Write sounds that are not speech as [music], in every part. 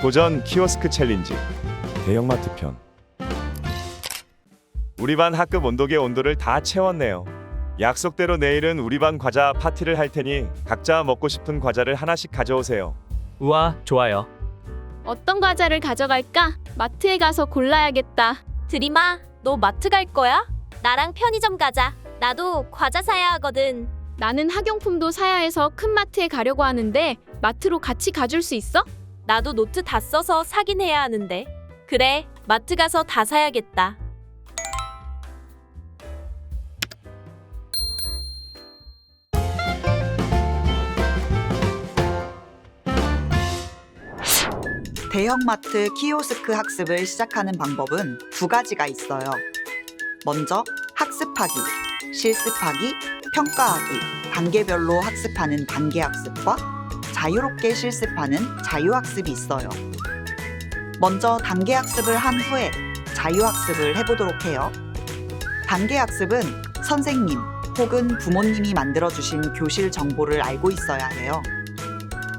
도전 키오스크 챌린지 대형마트 편 우리 반 학급 온도계 온도를 다 채웠네요. 약속대로 내일은 우리 반 과자 파티를 할 테니 각자 먹고 싶은 과자를 하나씩 가져오세요. 우와, 좋아요. 어떤 과자를 가져갈까? 마트에 가서 골라야겠다. 드림아, 너 마트 갈 거야? 나랑 편의점 가자. 나도 과자 사야 하거든. 나는 학용품도 사야 해서 큰 마트에 가려고 하는데 마트로 같이 가줄 수 있어? 나도 노트 다 써서 사긴 해야 하는데. 그래, 마트 가서 다 사야겠다. 대형마트 키오스크 학습을 시작하는 방법은 두 가지가 있어요. 먼저 학습하기, 실습하기, 평가하기, 단계별로 학습하는 단계학습과 자유롭게 실습하는 자유학습이 있어요. 먼저 단계 학습을 한 후에 자유학습을 해보도록 해요. 단계 학습은 선생님 혹은 부모님이 만들어주신 교실 정보를 알고 있어야 해요.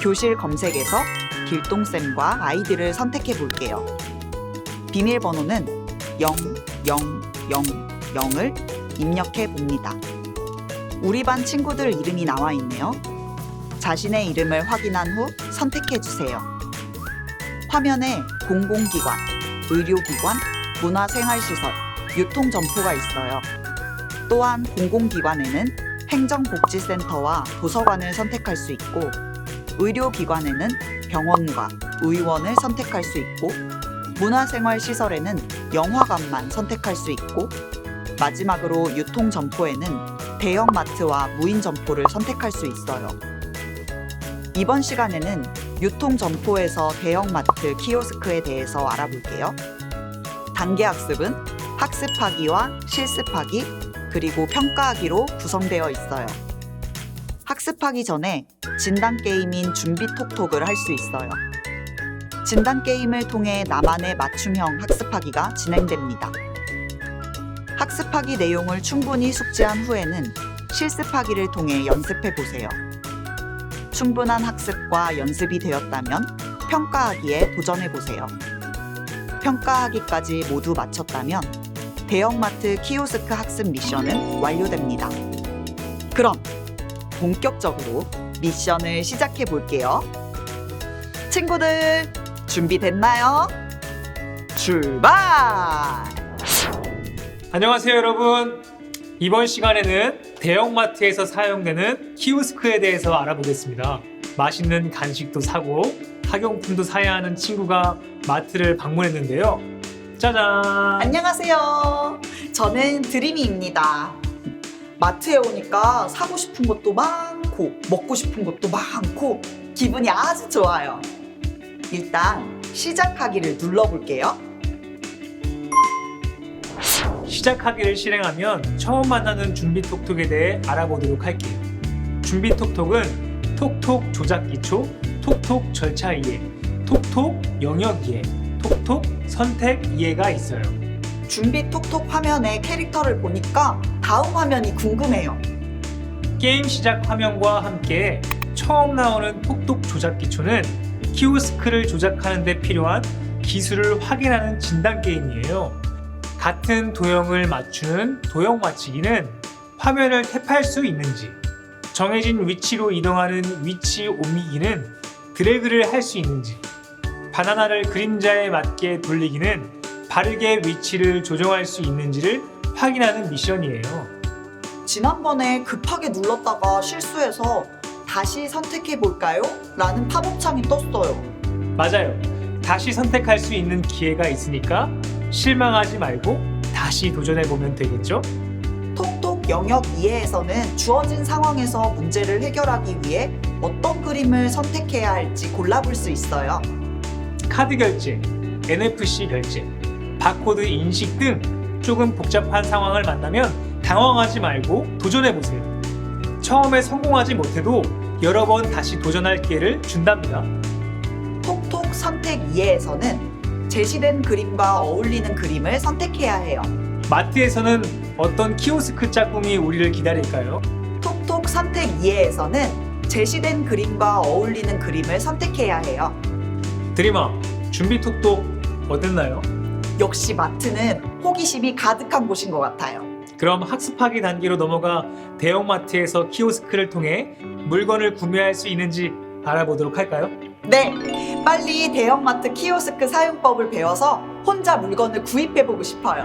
교실 검색에서 길동쌤과 아이디를 선택해 볼게요. 비밀번호는 0, 0, 0, 0을 입력해 봅니다. 우리 반 친구들 이름이 나와 있네요. 자신의 이름을 확인한 후 선택해 주세요. 화면에 공공기관, 의료기관, 문화생활시설, 유통점포가 있어요. 또한 공공기관에는 행정복지센터와 도서관을 선택할 수 있고 의료기관에는 병원과 의원을 선택할 수 있고 문화생활시설에는 영화관만 선택할 수 있고 마지막으로 유통점포에는 대형마트와 무인점포를 선택할 수 있어요. 이번 시간에는 유통 점포에서 대형마트 키오스크에 대해서 알아볼게요. 단계 학습은 학습하기와 실습하기 그리고 평가하기로 구성되어 있어요. 학습하기 전에 진단 게임인 준비 톡톡을 할 수 있어요. 진단 게임을 통해 나만의 맞춤형 학습하기가 진행됩니다. 학습하기 내용을 충분히 숙지한 후에는 실습하기를 통해 연습해 보세요. 충분한 학습과 연습이 되었다면 평가하기에 도전해 보세요. 평가하기까지 모두 마쳤다면 대형마트 키오스크 학습 미션은 완료됩니다. 그럼 본격적으로 미션을 시작해 볼게요. 친구들, 준비됐나요? 출발! 안녕하세요, 여러분. 이번 시간에는 대형마트에서 사용되는 키오스크에 대해서 알아보겠습니다. 맛있는 간식도 사고 학용품도 사야 하는 친구가 마트를 방문했는데요. 짜잔! 안녕하세요. 저는 드림이입니다. 마트에 오니까 사고 싶은 것도 많고, 먹고 싶은 것도 많고, 기분이 아주 좋아요. 일단 시작하기를 눌러볼게요. 시작하기를 실행하면 처음 만나는 준비톡톡에 대해 알아보도록 할게요. 준비톡톡은 톡톡 조작 기초, 톡톡 절차 이해, 톡톡 영역 이해, 톡톡 선택 이해가 있어요. 준비 톡톡 화면에 캐릭터를 보니까 다음 화면이 궁금해요. 게임 시작 화면과 함께 처음 나오는 톡톡 조작 기초는 키오스크를 조작하는 데 필요한 기술을 확인하는 진단 게임이에요. 같은 도형을 맞추는 도형 맞추기는 화면을 탭할 수 있는지, 정해진 위치로 이동하는 위치 옮기기는 드래그를 할 수 있는지, 바나나를 그림자에 맞게 돌리기는 바르게 위치를 조정할 수 있는지를 확인하는 미션이에요. 지난번에 급하게 눌렀다가 실수해서 다시 선택해 볼까요? 라는 팝업 창이 떴어요. 맞아요. 다시 선택할 수 있는 기회가 있으니까 실망하지 말고 다시 도전해 보면 되겠죠? 톡톡 영역 이해에서는 주어진 상황에서 문제를 해결하기 위해 어떤 그림을 선택해야 할지 골라볼 수 있어요. 카드 결제, NFC 결제, 바코드 인식 등 조금 복잡한 상황을 만나면 당황하지 말고 도전해 보세요. 처음에 성공하지 못해도 여러 번 다시 도전할 기회를 준답니다. 톡톡 선택 이해에서는 제시된 그림과 어울리는 그림을 선택해야 해요. 마트에서는 어떤 키오스크 짝꿍이 우리를 기다릴까요? 톡톡 선택 이해에서는 제시된 그림과 어울리는 그림을 선택해야 해요. 드리머, 준비 톡톡 어땠나요? 역시 마트는 호기심이 가득한 곳인 것 같아요. 그럼 학습하기 단계로 넘어가 대형마트에서 키오스크를 통해 물건을 구매할 수 있는지 알아보도록 할까요? 네, 빨리 대형마트 키오스크 사용법을 배워서 혼자 물건을 구입해보고 싶어요.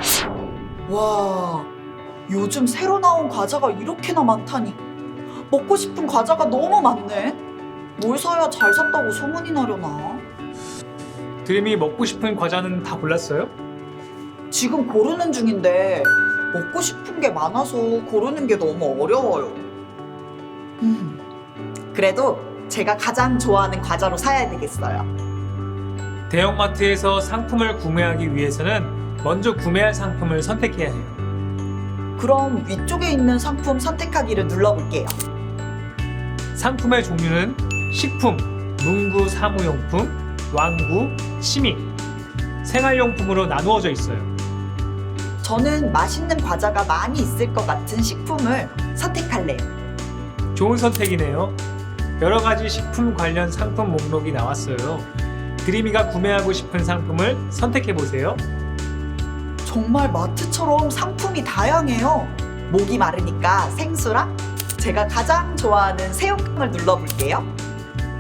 와, 요즘 새로 나온 과자가 이렇게나 많다니. 먹고 싶은 과자가 너무 많네. 뭘 사야 잘 샀다고 소문이 나려나? 드림이 먹고 싶은 과자는 다 골랐어요? 지금 고르는 중인데 먹고 싶은 게 많아서 고르는 게 너무 어려워요. 음, 그래도 제가 가장 좋아하는 과자로 사야 되겠어요. 대형마트에서 상품을 구매하기 위해서는 먼저 구매할 상품을 선택해야 해요. 그럼 위쪽에 있는 상품 선택하기를 눌러볼게요. 상품의 종류는 식품, 문구 사무용품, 왕구, 취미, 생활용품으로 나누어져 있어요. 저는 맛있는 과자가 많이 있을 것 같은 식품을 선택할래요. 좋은 선택이네요. 여러 가지 식품 관련 상품 목록이 나왔어요. 드림이가 구매하고 싶은 상품을 선택해 보세요. 정말 마트처럼 상품이 다양해요. 목이 마르니까 생수랑 제가 가장 좋아하는 새우깡을 눌러볼게요.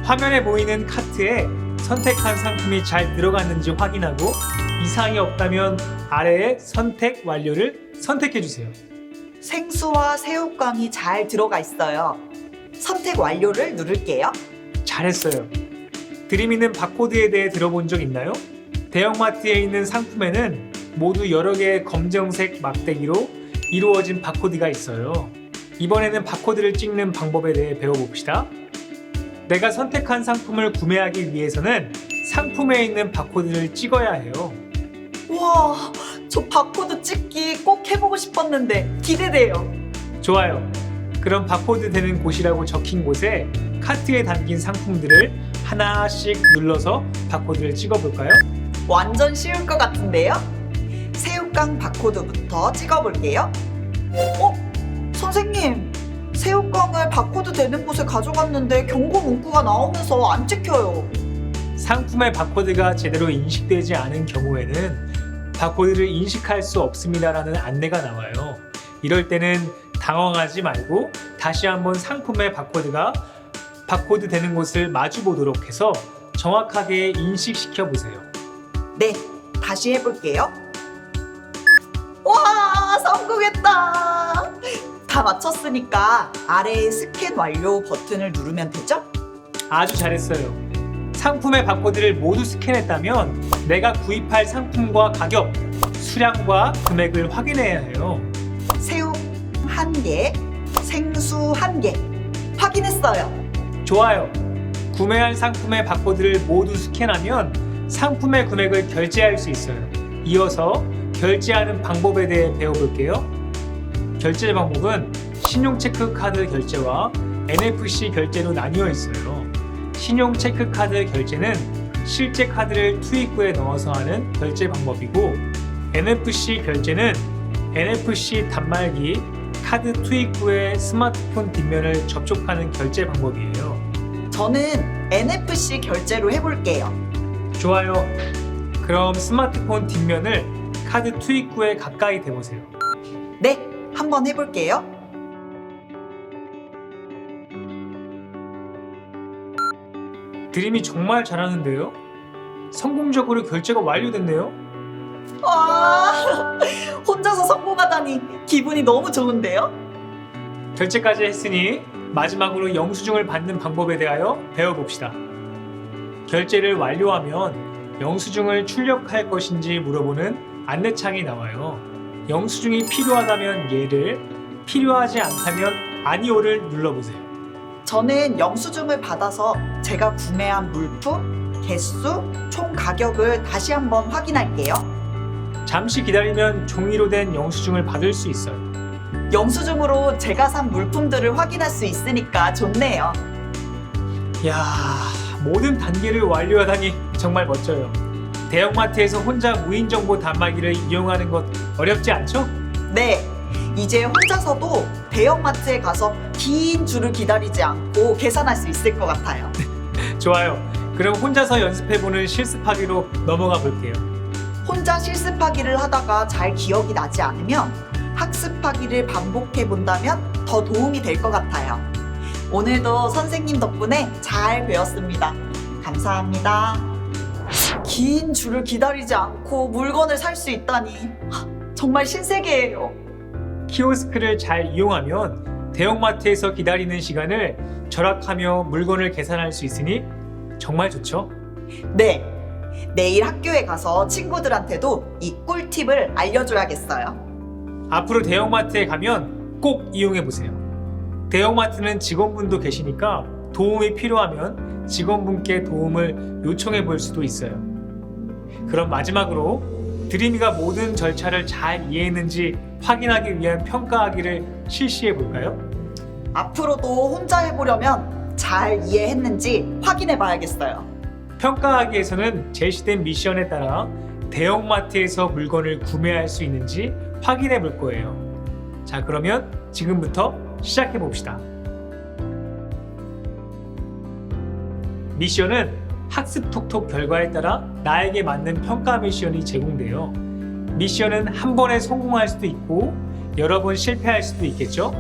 화면에 보이는 카트에 선택한 상품이 잘 들어갔는지 확인하고 이상이 없다면 아래에 선택 완료를 선택해 주세요. 생수와 새우깡이 잘 들어가 있어요. 선택 완료를 누를게요. 잘했어요. 드림이는 바코드에 대해 들어본 적 있나요? 대형마트에 있는 상품에는 모두 여러 개의 검정색 막대기로 이루어진 바코드가 있어요. 이번에는 바코드를 찍는 방법에 대해 배워봅시다. 내가 선택한 상품을 구매하기 위해서는 상품에 있는 바코드를 찍어야 해요. 와, 저 바코드 찍기 꼭 해보고 싶었는데 기대돼요. 좋아요. 그럼 바코드 되는 곳이라고 적힌 곳에 카트에 담긴 상품들을 하나씩 눌러서 바코드를 찍어볼까요? 완전 쉬울 것 같은데요? 새우깡 바코드부터 찍어볼게요. 어? 선생님, 새우깡을 바코드 되는 곳에 가져갔는데 경고 문구가 나오면서 안 찍혀요. 상품의 바코드가 제대로 인식되지 않은 경우에는 바코드를 인식할 수 없습니다라는 안내가 나와요. 이럴 때는 당황하지 말고 다시 한번 상품의 바코드가 바코드 되는 곳을 마주 보도록 해서 정확하게 인식시켜 보세요. 네, 다시 해볼게요. 와, 성공했다! 다 맞췄으니까 아래에 스캔 완료 버튼을 누르면 되죠? 아주 잘했어요. 상품의 바코드를 모두 스캔했다면 내가 구입할 상품과 가격, 수량과 금액을 확인해야 해요. 새우 한 개, 생수 한 개. 확인했어요. 좋아요. 구매할 상품의 바코드를 모두 스캔하면 상품의 금액을 결제할 수 있어요. 이어서 결제하는 방법에 대해 배워볼게요. 결제 방법은 신용 체크 카드 결제와 NFC 결제로 나뉘어 있어요. 신용 체크 카드 결제는 실제 카드를 투입구에 넣어서 하는 결제 방법이고 NFC 결제는 NFC 단말기 카드 투입구의 스마트폰 뒷면을 접촉하는 결제 방법이에요. 저는 NFC 결제로 해볼게요. 좋아요. 그럼 스마트폰 뒷면을 카드 투입구에 가까이 대보세요. 네, 한번 해볼게요. 드림이 정말 잘하는데요? 성공적으로 결제가 완료됐네요. 와, [laughs] 혼자서 성공하다니 기분이 너무 좋은데요? 결제까지 했으니 마지막으로 영수증을 받는 방법에 대하여 배워봅시다. 결제를 완료하면 영수증을 출력할 것인지 물어보는 안내창이 나와요. 영수증이 필요하다면 예를, 필요하지 않다면 아니오를 눌러보세요. 저는 영수증을 받아서 제가 구매한 물품, 개수, 총 가격을 다시 한번 확인할게요. 잠시 기다리면 종이로 된 영수증을 받을 수 있어요. 영수증으로 제가 산 물품들을 확인할 수 있으니까 좋네요. 야 모든 단계를 완료하다니 정말 멋져요. 대형마트에서 혼자 무인 정보 단말기를 이용하는 것 어렵지 않죠? 네, 이제 혼자서도 대형마트에 가서 긴 줄을 기다리지 않고 계산할 수 있을 것 같아요. [laughs] 좋아요. 그럼 혼자서 연습해보는 실습하기로 넘어가 볼게요. 혼자 실습하기를 하다가 잘 기억이 나지 않으면 학습하기를 반복해 본다면 더 도움이 될 것 같아요. 오늘도 선생님 덕분에 잘 배웠습니다. 감사합니다. 긴 줄을 기다리지 않고 물건을 살 수 있다니 하, 정말 신세계예요. 키오스크를 잘 이용하면 대형마트에서 기다리는 시간을 절약하며 물건을 계산할 수 있으니 정말 좋죠? 네. 내일 학교에 가서 친구들한테도 이 꿀팁을 알려줘야겠어요. 앞으로 대형마트에 가면 꼭 이용해 보세요. 대형마트는 직원분도 계시니까 도움이 필요하면 직원분께 도움을 요청해 볼 수도 있어요. 그럼 마지막으로 드림이가 모든 절차를 잘 이해했는지 확인하기 위한 평가하기를 실시해 볼까요? 앞으로도 혼자 해보려면 잘 이해했는지 확인해 봐야겠어요. 평가하기에서는 제시된 미션에 따라 대형마트에서 물건을 구매할 수 있는지 확인해 볼 거예요. 자, 그러면 지금부터 시작해 봅시다. 미션은 학습 톡톡 결과에 따라 나에게 맞는 평가 미션이 제공돼요. 미션은 한 번에 성공할 수도 있고 여러 번 실패할 수도 있겠죠?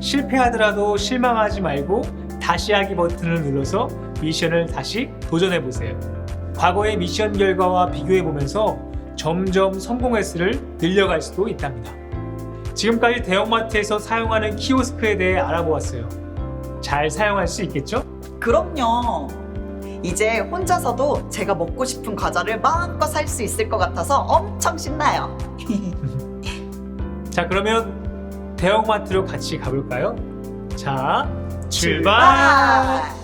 실패하더라도 실망하지 말고 다시 하기 버튼을 눌러서 미션을 다시 도전해 보세요. 과거의 미션 결과와 비교해 보면서 점점 성공 횟수를 늘려갈 수도 있답니다. 지금까지 대형마트에서 사용하는 키오스크에 대해 알아보았어요. 잘 사용할 수 있겠죠? 그럼요. 이제 혼자서도 제가 먹고 싶은 과자를 마음껏 살 수 있을 것 같아서 엄청 신나요. [laughs] 자, 그러면 대형마트로 같이 가볼까요? 자, 출발! 출발!